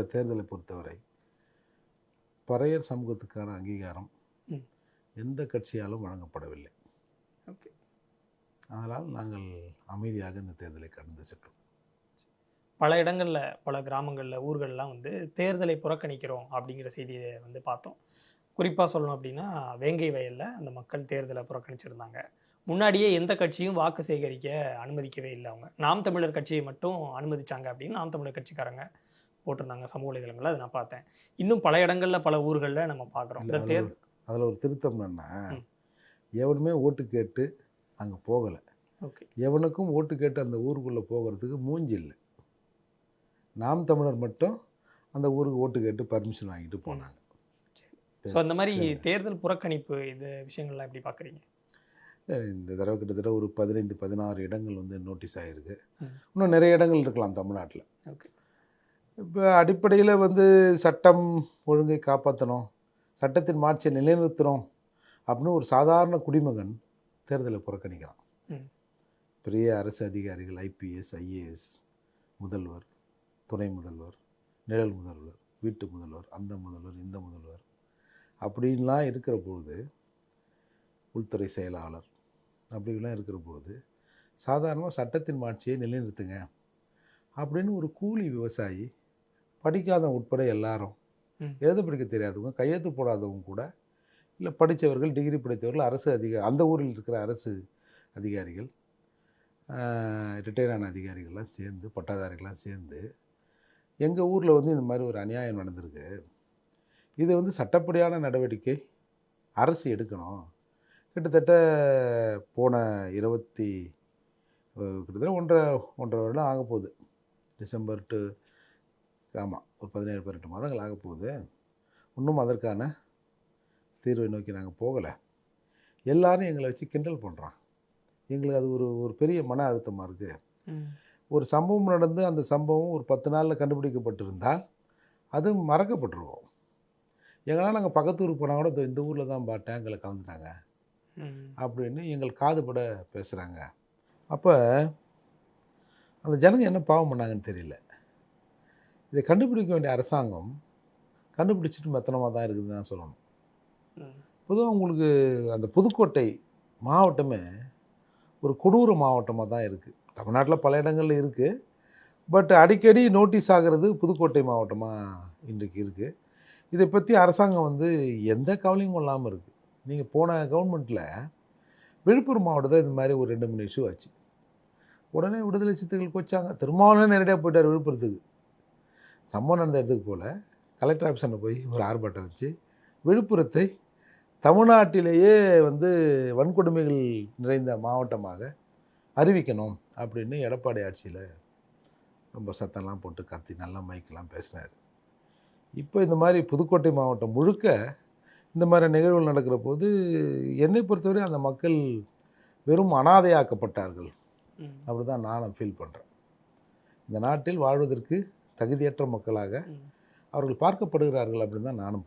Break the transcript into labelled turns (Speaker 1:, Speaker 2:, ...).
Speaker 1: தேர்தலை பொறுத்தவரை பறையர் சமூகத்துக்கான அங்கீகாரம். எந்த கட்சியாலும் வழங்கப்படவில்லை.
Speaker 2: ஓகே.
Speaker 1: அதனால் நாங்கள் அமைதியாக இந்த தேர்தலை கடந்து சென்றோம்.
Speaker 2: பல இடங்களில் பல கிராமங்களில் ஊர்கள்லாம் வந்து தேர்தலை புறக்கணிக்கிறோம் அப்படிங்கிற செய்தியை வந்து பார்த்தோம். குறிப்பாக சொல்லணும் அப்படின்னா வேங்கை வயலில் அந்த மக்கள் தேர்தலை புறக்கணிச்சிருந்தாங்க. முன்னாடியே எந்த கட்சியும் வாக்கு சேகரிக்க அனுமதிக்கவே இல்லை அவங்க. நாம் தமிழர் கட்சியை மட்டும் அனுமதிச்சாங்க அப்படின்னு நாம் தமிழர் கட்சிக்காரங்க போட்டிருந்தாங்க சமூக வலைதளங்களில் அதை நான் பார்த்தேன். இன்னும் பல இடங்களில் பல ஊர்களில் நம்ம பார்க்குறோம். இந்த
Speaker 1: அதில்
Speaker 2: தேர்
Speaker 1: ஒரு- அதில் ஒரு திருத்தம் என்னன்னா. எவனுமே ஓட்டு கேட்டு அங்கே போகலை.
Speaker 2: ஓகே.
Speaker 1: எவனுக்கும் ஓட்டு கேட்டு அந்த ஊருக்குள்ளே போகிறதுக்கு மூஞ்சி இல்லை. நாம் தமிழர் மட்டும் அந்த ஊருக்கு ஓட்டு கேட்டு பர்மிஷன் வாங்கிட்டு போனாங்க.
Speaker 2: ஸோ அந்த மாதிரி தேர்தல் புறக்கணிப்பு இது விஷயங்கள்லாம் எப்படி பார்க்குறீங்க?
Speaker 1: இந்த தடவை கிட்டத்தட்ட ஒரு பதினைந்து பதினாறு இடங்கள் வந்து நோட்டீஸ் ஆகிருக்கு. இன்னும் நிறைய இடங்கள் இருக்கலாம் தமிழ்நாட்டில்.
Speaker 2: ஓகே.
Speaker 1: இப்போ அடிப்படையில் வந்து சட்டம் ஒழுங்கை காப்பாற்றணும் சட்டத்தின் மாட்சியை நிலைநிறுத்தணும் அப்படின்னு ஒரு சாதாரண குடிமகன் தேர்தலை புறக்கணிக்கிறான். பெரிய அரசு அதிகாரிகள் ஐபிஎஸ் ஐஏஎஸ் முதல்வர் துணை முதல்வர் நிழல் முதல்வர் வீட்டு முதல்வர் அந்த முதல்வர் இந்த முதல்வர் அப்படின்லாம் இருக்கிற பொழுது உள்துறை செயலாளர் அப்படிலாம் இருக்கிற பொழுது சாதாரணமாக சட்டத்தின் மாட்சியை நிலைநிறுத்துங்க அப்படின்னு ஒரு கூலி விவசாயி படிக்காதவன் உட்பட எல்லாரும். எழுத படிக்க தெரியாதவங்க கையெழுத்து போடாதவங்க கூட இல்லை படித்தவர்கள் டிகிரி படித்தவர்கள் அரசு அதிக அந்த ஊரில் இருக்கிற அரசு அதிகாரிகள் ரிட்டையர் ஆன அதிகாரிகள்லாம் சேர்ந்து பட்டாதாரிகள்லாம் சேர்ந்து எங்கள் ஊரில் வந்து இந்த மாதிரி ஒரு அநியாயம் நடந்திருக்கு. இது வந்து சட்டப்படியான நடவடிக்கை அரசு எடுக்கணும். கிட்டத்தட்ட போன இருபத்தி கிட்டத்தட்ட ஒன்றரை ஒன்றரை வருடம் ஆக போகுது டிசம்பர் டு ஆமாம் ஒரு பதினேழு பதினெட்டு மாதங்கள் ஆக போகுது. இன்னும் அதற்கான தீர்வை நோக்கி நாங்கள் போகலை. எல்லாரும் எங்களை வச்சு கிண்டல் பண்ணுறான் எங்களுக்கு அது ஒரு ஒரு பெரிய மன அழுத்தமாக இருக்குது ஒரு சம்பவம் நடந்து அந்த சம்பவம் ஒரு பத்து நாளில் கண்டுபிடிக்கப்பட்டிருந்தால் அது மறக்கப்பட்டுருவோம். எங்களால் நாங்கள் பக்கத்து ஊருக்கு போனால் கூட இந்த ஊரில் தான் பா டேங்கில் கலந்துட்டாங்க. அப்படின்னு எங்கள் காதுபட பேசுகிறாங்க அப்போ அந்த ஜனங்க என்ன பாவம் பண்ணாங்கன்னு தெரியல. இதை கண்டுபிடிக்க வேண்டிய அரசாங்கம் கண்டுபிடிச்சிட்டு மெத்தனமாக தான் இருக்குதுன்னு தான் சொல்லணும். பொதுவாக உங்களுக்கு அந்த புதுக்கோட்டை மாவட்டமே ஒரு கொடூர மாவட்டமாக தான் இருக்குது தமிழ்நாட்டில் பல இடங்கள்ல இருக்குது பட் அடிக்கடி நோட்டீஸ் ஆகிறது புதுக்கோட்டை மாவட்டமாக இன்றைக்கு இருக்குது இதை பற்றி அரசாங்கம் வந்து எந்த கவலையும் இல்லாமல் இருக்குது நீங்கள் போன கவர்மெண்ட்டில் விழுப்புரம் மாவட்டத்தில் இது மாதிரி ஒரு ரெண்டு மூணு இஷ்யூ ஆச்சு. உடனே விடுதலை சிறுத்தைகளுக்கு வச்சாங்க திருமாவளவன் நேரடியாக போயிட்டார் விழுப்புரத்துக்கு. சம்பவம் நடந்த இடத்துக்கு போல். கலெக்டர் ஆஃபீஸரில் போய் ஒரு ஆர்ப்பாட்டம் வச்சு விழுப்புரத்தை தமிழ்நாட்டிலேயே வந்து வன்கொடுமைகள் நிறைந்த மாவட்டமாக அறிவிக்கணும் அப்படின்னு எடப்பாடி ஆட்சியில் ரொம்ப சத்தம்லாம் போட்டு கத்தி நல்லா மைக்கெல்லாம் பேசினார். இப்போ இந்த மாதிரி புதுக்கோட்டை மாவட்டம் முழுக்க இந்த மாதிரி நிகழ்வுகள் நடக்கிற போது என்னை பொறுத்தவரை அந்த மக்கள் வெறும் அனாதையாக்கப்பட்டார்கள். அப்படி தான் நானும் ஃபீல் பண்ணுறேன் இந்த நாட்டில் வாழ்வதற்கு தகுதியற்ற மக்களாக அவர்கள் பார்க்கப்படுகிறார்கள் அப்படின்னு தான் நானும் பார்க்குறேன்.